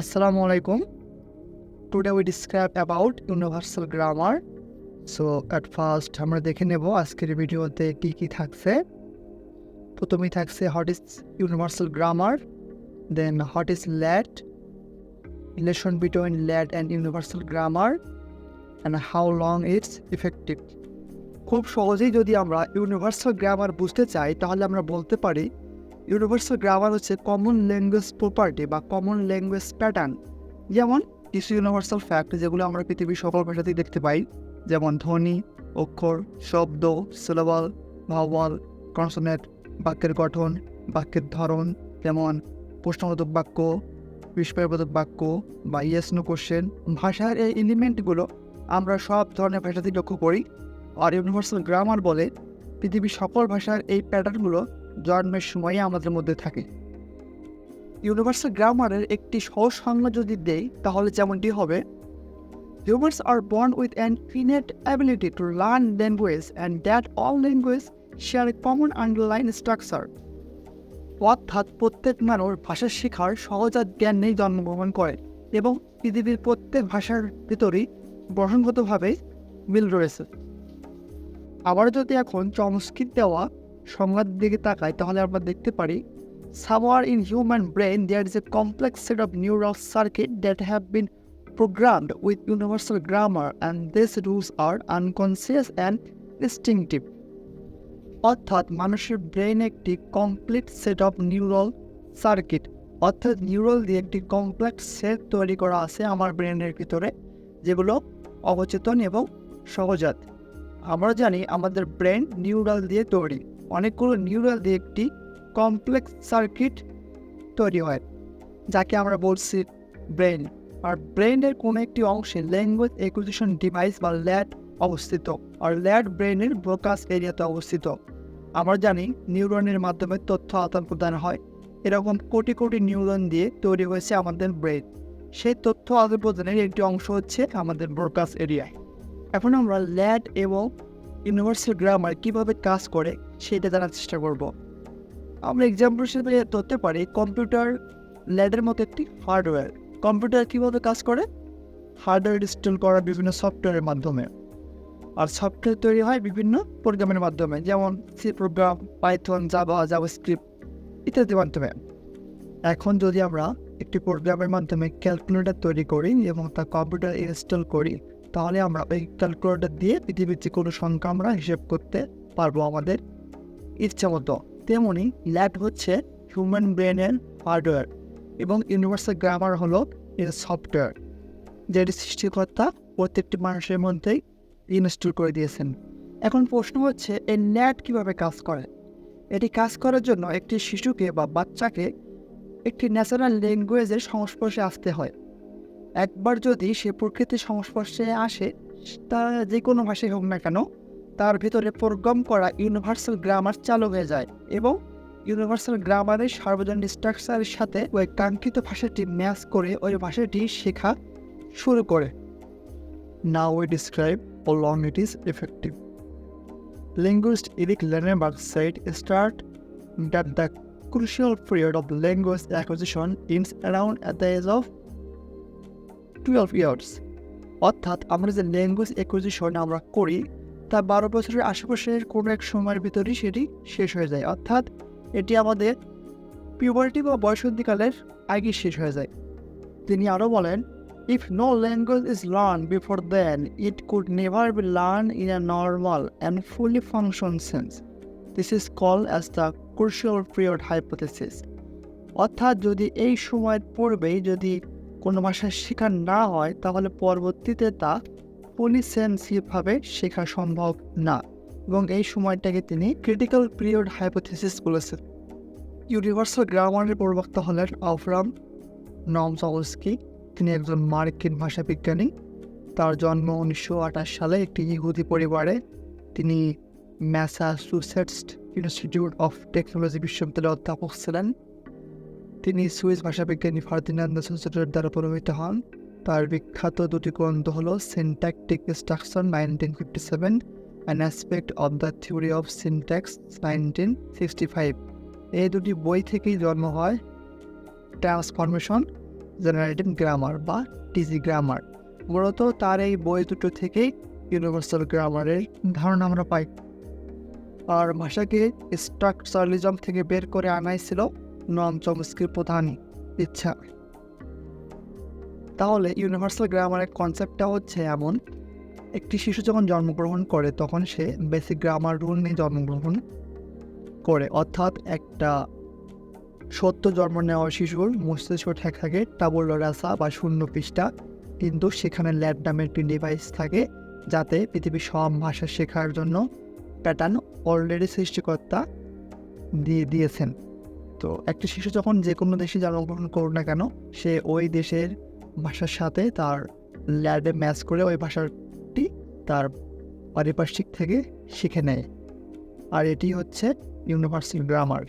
Assalamu alaikum. Today we describe about universal grammar so at first আমরা দেখে নেব আজকের ভিডিওতে কি কি থাকছে। প্রথমেই থাকছে what is universal grammar then what is LAD relation between LAD and universal grammar and how long it's effective খুব সহজেই যদি আমরা ইউনিভার্সাল গ্রামার বুঝতে চাই, তাহলে আমরা বলতে পারি ইউনিভার্সাল গ্রামার হচ্ছে কমন ল্যাঙ্গুয়েজ প্রপার্টি বা কমন ল্যাঙ্গুয়েজ প্যাটার্ন যেমন কিছু ইউনিভার্সাল ফ্যাক্ট যেগুলো আমরা পৃথিবীর সকল ভাষাতেই দেখতে পাই, যেমন ধ্বনি, অক্ষর, শব্দ সিলেবল ভাওয়াল কনসোনেট বাক্যের গঠন, বাক্যের ধরন, যেমন প্রশ্নবোধক বাক্য, বিস্ময়বোধক বাক্য বা ইয়েস নো কোশ্চেন ভাষার এই এলিমেন্টগুলো আমরা সব ধরনের ভাষাতেই লক্ষ্য করি। আর ইউনিভার্সাল গ্রামার বলে পৃথিবীর সকল ভাষার এই প্যাটার্নগুলো জন্মের সময়ে আমাদের মধ্যে থাকে। ইউনিভার্সাল গ্রামারের একটি সহজ সংজ্ঞা যদি দেই, তাহলে যেমনটি হবে humans are born with an innate ability to learn language and that all language share a common underlying structure অর্থাৎ প্রত্যেক মানুষ ভাষা শেখার সহজাত জ্ঞান নেই জন্মগ্রহণ করে এবং পৃথিবীর প্রত্যেক ভাষার ভিতরেই বসনগতভাবে মিল রয়েছে। আবার যদি এখন চমস্কৃত দেওয়া সংবাদ দিকে তাকাই, তাহলে আমরা দেখতে পারি somewhere in human brain there is a complex set of neural circuit that have been programmed with universal grammar and this rules are unconscious and distinctive অর্থাৎ মানুষের ব্রেন একটি complete set of neural circuit অর্থাৎ neural দিয়ে একটি complex set তৈরি করা আছে আমার ব্রেনের ভিতরে, যেগুলো অবচেতন এবং সহজাত। আমরা জানি আমাদের ব্রেন নিউরাল দিয়ে তৈরি। অনেকগুলো নিউরাল দিয়ে একটি কমপ্লেক্স সার্কিট তৈরি হয়, যাকে আমরা বলছি ব্রেন আর ব্রেনের কোনো একটি অংশে ল্যাঙ্গুয়েজ একুজিশন ডিভাইস বা ল্যাড অবস্থিত, আর ল্যাড ব্রেনের ব্রোকাস এরিয়াতে অবস্থিত। আমরা জানি নিউরনের মাধ্যমে তথ্য আদান প্রদান হয়, এরকম কোটি কোটি নিউরন দিয়ে তৈরি হয়েছে আমাদের ব্রেন সেই তথ্য আদান প্রদানের একটি অংশ হচ্ছে আমাদের ব্রোকাস এরিয়ায় এখন আমরা ল্যাড এবং ইউনিভার্সাল গ্রামার কীভাবে কাজ করে সেটা জানার চেষ্টা করব। আমরা এক্সাম্পল হিসেবে ধরতে পারি কম্পিউটার ল্যাডের মতো একটি হার্ডওয়্যার কম্পিউটার কীভাবে কাজ করে? হার্ডওয়্যার ইনস্টল করা বিভিন্ন সফটওয়্যারের মাধ্যমে। আর সফটওয়্যার তৈরি হয় বিভিন্ন প্রোগ্রামের মাধ্যমে, যেমন C program Python Java JavaScript ইত্যাদির মাধ্যমে। এখন যদি আমরা একটি প্রোগ্রামের মাধ্যমে ক্যালকুলেটর তৈরি করি এবং তা কম্পিউটার ইনস্টল করি তাহলে আমরা এই ক্যালকুলেটর দিয়ে পৃথিবীর যে কোনো সংখ্যা আমরা হিসেব করতে পারব আমাদের ইচ্ছা মতো। তেমনি ল্যাট হচ্ছে হিউম্যান ব্রেনের হার্ডওয়্যার এবং ইউনিভার্সাল গ্রামার হলো এর সফটওয়্যার যেটি সৃষ্টিকর্তা প্রত্যেকটি মানুষের মধ্যেই ইনস্টল করে দিয়েছেন। এখন প্রশ্ন হচ্ছে, এই ল্যাট কীভাবে কাজ করে? এটি কাজ করার জন্য একটি শিশুকে বা বাচ্চাকে একটি ন্যাচারাল ল্যাঙ্গুয়েজের সংস্পর্শে আসতে হয়। একবার যদি সে প্রকৃতির সংস্পর্শে আসে, তা যে কোনো ভাষায় হোক না কেন, তার ভিতরে প্রোগ্রাম করা ইউনিভার্সাল গ্রামার চালু হয়ে যায় এবং ইউনিভার্সাল গ্রামারের সার্বজনীন স্ট্রাকচারের সাথে ওই কাঙ্ক্ষিত ভাষাটি ম্যাচ করে ওই ভাষাটি শেখা শুরু করে। Now we describe how long it is effective Linguist Eric Lenneberg said, start that the crucial period of language acquisition ends around at the age of twelve years অর্থাৎ আমরা যে ল্যাঙ্গুয়েজ অ্যাকুইজিশন আমরা করি, তা বারো বছরের আশেপাশের কোনো এক সময়ের ভিতরেই সেটি শেষ হয়ে যায়। অর্থাৎ এটি আমাদের পিউবার্টি বা বয়সন্ধিকালের আগে শেষ হয়ে যায়। তিনি আরও বলেন if no language is learn before then it could never be learn in a normal and fully function sense this is call as the critical period hypothesis অর্থাৎ যদি এই সময়ের পূর্বেই যদি কোনো ভাষা শেখা না হয়, তাহলে পরবর্তীতে তা পলিসেন্সিভভাবে শেখা সম্ভব না। এবং এই সময়টাকে তিনি ক্রিটিক্যাল পিরিয়ড হাইপোথিসিস বলেছেন। ইউনিভার্সাল গ্রামারের প্রবক্তা হলেন আফরাম নম চলস্কি তিনি একজন মার্কিন ভাষাবিজ্ঞানী। তার জন্ম উনিশশো আঠাশ সালে একটি ইহুদি পরিবারে। তিনি ম্যাসাচুসেটস ইনস্টিটিউট অফ টেকনোলজি বিশ্ববিদ্যালয়ের অধ্যাপক ছিলেন। তিনি সুইস ভাষাবিজ্ঞানী ফার্দিনান্দ সোসেটের দ্বারা প্রভাবিত হন। তার বিখ্যাত দুটি গ্রন্থ হল syntactic structure nineteen fifty seven an aspect of the theory of syntax nineteen sixty five এই দুটি বই থেকেই জন্ম হয় ট্রান্সফরমেশন জেনারেটিভ গ্রামার বা টিজি গ্রামার মূলত তার এই বই দুটো থেকেই ইউনিভার্সাল গ্রামারের ধারণা আমরা পাই। আর ভাষাকে স্ট্রাকচারালিজম থেকে বের করে আনাই ছিল নম চমস্কির প্রধান ইচ্ছা। তাহলে ইউনিভার্সাল গ্রামারের কনসেপ্টটা হচ্ছে এমন, একটি শিশু যখন জন্মগ্রহণ করে তখন সে বেসিক গ্রামার রুল নিয়ে জন্মগ্রহণ করে। অর্থাৎ একটা সত্য জন্ম নেওয়া শিশুর মস্তিষ্ক ঠেক থাকে, টাবুল, রাসা বা শূন্য পৃষ্ঠা, কিন্তু সেখানে ল্যাব নামের একটি ডিভাইস থাকে যাতে পৃথিবীর সব ভাষা শেখার জন্য প্যাটার্ন অলরেডি সৃষ্টিকর্তা দিয়ে দিয়েছেন। তো একটা শিশু যখন যে কোনো দেশে জন্মগ্রহণ করুক না কেন, সে ওই দেশের ভাষার সাথে তার ল্যাবে ম্যাচ করে ওই ভাষাটি তার পারিপার্শ্বিক থেকে শিখে নেয়। আর এটি হচ্ছে ইউনিভার্সাল গ্রামার।